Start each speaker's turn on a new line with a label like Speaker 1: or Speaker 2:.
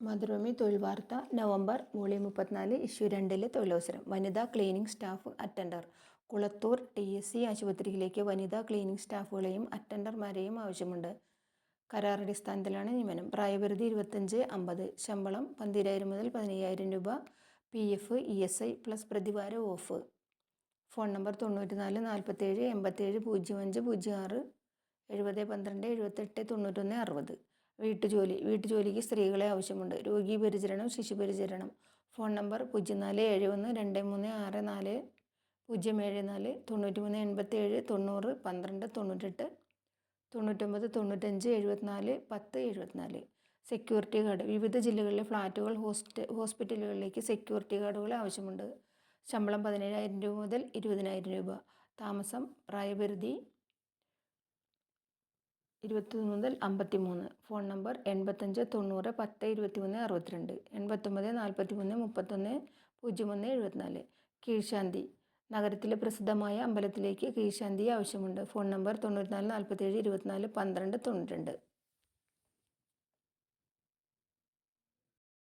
Speaker 1: മാതൃഭൂമി തൊഴിൽ വാർത്ത November volume മുപ്പത്തിനാല് ഇഷ്യൂ രണ്ടിലെ തൊഴിലവസരം. വനിതാ cleaning staff attender. Kulathur T S C ആശുപത്രിയിലേക്ക് വനിതാ ക്ലീനിംഗ് സ്റ്റാഫുകളെയും അറ്റൻഡർമാരെയും ആവശ്യമുണ്ട്. കരാറടിസ്ഥാനത്തിലാണ് നിയമനം. പ്രായപരിധി ഇരുപത്തഞ്ച് അമ്പത്. ശമ്പളം പന്തിരായിരം മുതൽ പതിനയ്യായിരം രൂപ. P F E S I plus പ്രതിവാര ഓഫ്. ഫോൺ നമ്പർ തൊണ്ണൂറ്റി നാല് നാൽപ്പത്തേഴ് എൺപത്തേഴ് പൂജ്യം അഞ്ച് പൂജ്യം ആറ് എഴുപത് പന്ത്രണ്ട് എഴുപത്തെട്ട് തൊണ്ണൂറ്റൊന്ന് അറുപത്. വീട്ടുജോലി വീട്ടുജോലിക്ക് സ്ത്രീകളെ ആവശ്യമുണ്ട്. രോഗി പരിചരണം ശിശു പരിചരണം. ഫോൺ നമ്പർ പൂജ്യം നാല് ഏഴ് ഒന്ന് രണ്ട് മൂന്ന് ആറ് നാല് പൂജ്യം ഏഴ് നാല് തൊണ്ണൂറ്റി മൂന്ന് എൺപത്തേഴ് തൊണ്ണൂറ് പന്ത്രണ്ട് തൊണ്ണൂറ്റെട്ട് തൊണ്ണൂറ്റൊമ്പത് തൊണ്ണൂറ്റഞ്ച് എഴുപത്തിനാല് പത്ത് എഴുപത്തിനാല്. സെക്യൂരിറ്റി ഗാർഡ് വിവിധ ജില്ലകളിലെ ഫ്ലാറ്റുകൾ ഹോസ്റ്റ് ഹോസ്പിറ്റലുകളിലേക്ക് സെക്യൂരിറ്റി ഗാർഡുകൾ ആവശ്യമുണ്ട്. ശമ്പളം പതിനേഴായിരം രൂപ മുതൽ ഇരുപതിനായിരം രൂപ. താമസം പ്രായപരിധി ഇരുപത്തൊന്ന് മുതൽ അമ്പത്തി മൂന്ന് ഫോൺ നമ്പർ എൺപത്തഞ്ച് തൊണ്ണൂറ് പത്ത് ഇരുപത്തി മൂന്ന് അറുപത്തിരണ്ട്. എൺപത്തൊമ്പത് നാൽപ്പത്തി മൂന്ന് മുപ്പത്തൊന്ന് പൂജ്യം ഒന്ന് എഴുപത്തിനാല്. കീഴ്ശാന്തി. നഗരത്തിലെ പ്രസിദ്ധമായ അമ്പലത്തിലേക്ക് കീഴ്ശാന്തി ആവശ്യമുണ്ട്. ഫോൺ നമ്പർ തൊണ്ണൂറ്റിനാല് നാൽപ്പത്തേഴ് ഇരുപത്തിനാല് പന്ത്രണ്ട് തൊണ്ണൂറ്റിരണ്ട്.